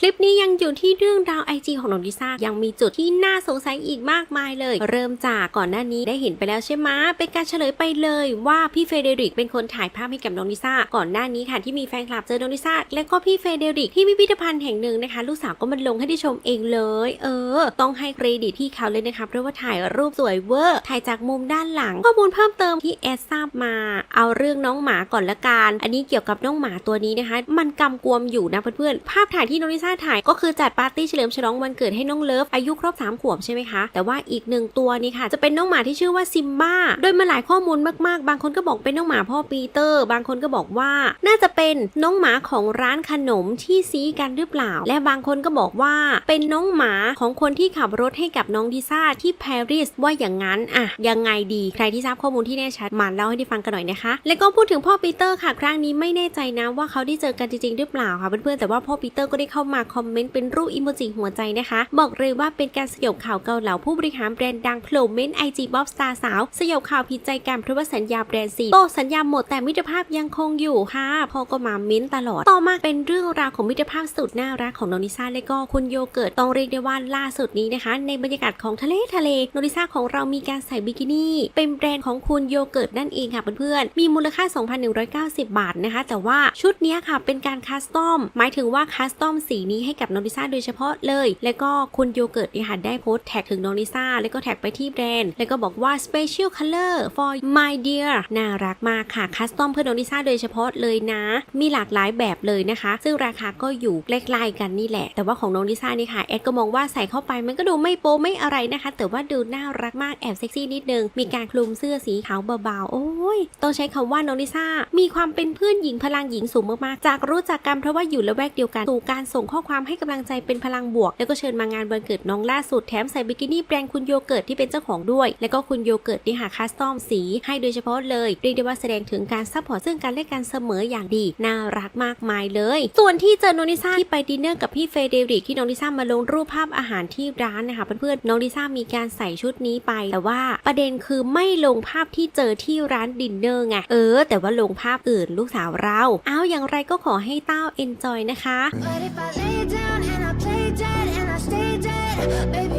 คลิปนี้ยังอยู่ที่เรื่องราวไอจีของน้องลิซ่ายังมีจุดที่น่าสงสัยอีกมากมายเลย เริ่มจากก่อนหน้านี้ได้เห็นไปแล้วใช่ไหมเป็นการเฉลยไปเลยว่าพี่เฟเดริกเป็นคนถ่ายภาพให้กับน้องลิซ่าก่อนหน้านี้ค่ะที่มีแฟนคลับเจอน้องลิซ่าและก็พี่เฟเดริกที่พิพิธภัณฑ์แห่งหนึ่งนะคะ ลูกสาวก็มันลงให้ได้ชมเองเลย เออ ต้องให้เครดิตที่เขาเลยนะคะเพราะว่าถ่ายรูปสวยเวอร์ถ่ายจากมุมด้านหลังข้อมูลเพิ่มเติมที่แอดทราบมา เอาเรื่องน้องหมาก่อนละกันอันนี้เกี่ยวกับน้องหมาตัวนี้นะคะ มันกำกวมอยู่นะเพื่อนๆภาพถ่ายที่น้องลิซ่าถ่ายก็คือจัดปาร์ตี้เฉลิมฉลองวันเกิดให้น้องเลิฟอายุครบ3ขวบใช่ไหมคะแต่ว่าอีกหนึ่งตัวนี่ค่ะ จะเป็นน้องหมาที่ชื่อว่าซิมบ้าโดยมาหลายข้อมูลมากๆ บางคนก็บอกเป็นน้องหมาพ่อปีเตอร์ บางคนก็บอกว่า น่าจะเป็นน้องหมาของร้านขนมที่ซีกันหรือเปล่า และบางคนก็บอกว่าเป็นน้องหมาของคนที่ขับรถให้กับน้องดิซ่าที่ปารีสว่าอย่างนั้นอะยังไงดีใครที่ทราบข้อมูลที่แน่ชัดมาเล่าให้ได้ฟังกันหน่อยนะคะ และก็พูดถึงพ่อปีเตอร์ค่ะ ครั้งนี้ไม่แน่ใจนะว่าเขาได้เจอกันจริงๆหรือเปล่าค่ะเพื่อนๆแต่ว่าพ่อปีเตอร์ก็ได้เข้ามาคอมเมนต์เป็นรูปอิโมจิหัวใจนะคะ บอกเลยว่าเป็นการสยบข่าวเกาเหลาผู้บริหารแบรนด์ดังโผล่เม้นไอจีบ๊อบสตาร์สาวสยบข่าวผิดใจกันเพราะว่าสัญญาแบรนด์สีโตสัญญาหมดแต่มิตรภาพยังคงอยู่ค่ะพ่อก็มาเม้นตลอด ต่อมาเป็นเรื่องราวของมิตรภาพสุดน่ารักของโนนิซ่าและก็คุณโยเกิร์ตต้องเรียกได้ว่าล่าสุดนี้นะคะ ในบรรยากาศของทะเลทะเลโนนิซ่าของเรามีการใส่บิกินี่เป็นแบรนด์ของคุณโยเกิร์ตนั่นเองค่ะเพื่อนๆมีมูลค่า 2,190 บาทนะคะ แต่ว่าชุดนี้ค่ะเป็นการคัสตอมหมายถึงว่าคัสตอมสีนี้ให้กับน้องลิซ่าโดยเฉพาะเลย และก็คุณโยเกิร์ตเนี่ยค่ะได้โพสต์แท็กถึงน้องลิซ่า แล้วก็แท็กไปที่แบรนด์ แล้วก็บอกว่า special color for my dear น่ารักมากค่ะ คัสตอมเพื่อน้องลิซ่าโดยเฉพาะเลยนะ มีหลากหลายแบบเลยนะคะ ซึ่งราคาก็อยู่ใกล้ๆกันนี่แหละ แต่ว่าของน้องลิซ่านี่ค่ะแอดก็มองว่าใส่เข้าไปมันก็ดูไม่โป๊ไม่อะไรนะคะ แต่ว่าดูน่ารักมากแอบเซ็กซี่นิดนึง มีการคลุมเสื้อสีขาวเบาๆ โอ้ย ต้องใช้คำว่าน้องลิซ่า มีความเป็นเพื่อนหญิงพลังหญิงสูงมากๆ จากรู้จักกันเพราะว่าอยู่ละแวกเดียวกันสู่การส่งข้อความให้กำลังใจเป็นพลังบวก แล้วก็เชิญมางานวันเกิดน้องล่าสุดแถมใส่บิกินี่แบรนด์คุณโยเกิร์ตที่เป็นเจ้าของด้วย แล้วก็คุณโยเกิร์ตนี่หาคัสตอมสีให้โดยเฉพาะเลยเรียกได้ว่าแสดงถึงการซัพพอร์ตซึ่งกันและกันเสมออย่างดี น่ารักมากมายเลย ส่วนที่เจอโน้องลิซ่าที่ไปดินเนอร์กับพี่เฟเดริกที่น้องลิซ่ามาลงรูปภาพอาหารที่ร้านนะคะเพื่อนๆน้องลิซ่ามีการใส่ชุดนี้ไป แต่ว่าประเด็นคือไม่ลงภาพที่เจอที่ร้านดินเนอร์ไงเออ แต่ว่าลงภาพอื่นลูกสาวเรา เอาอย่างไรก็ขอให้เต้าเอนจอยนะคะ lay down and I play dead and I stay dead, baby,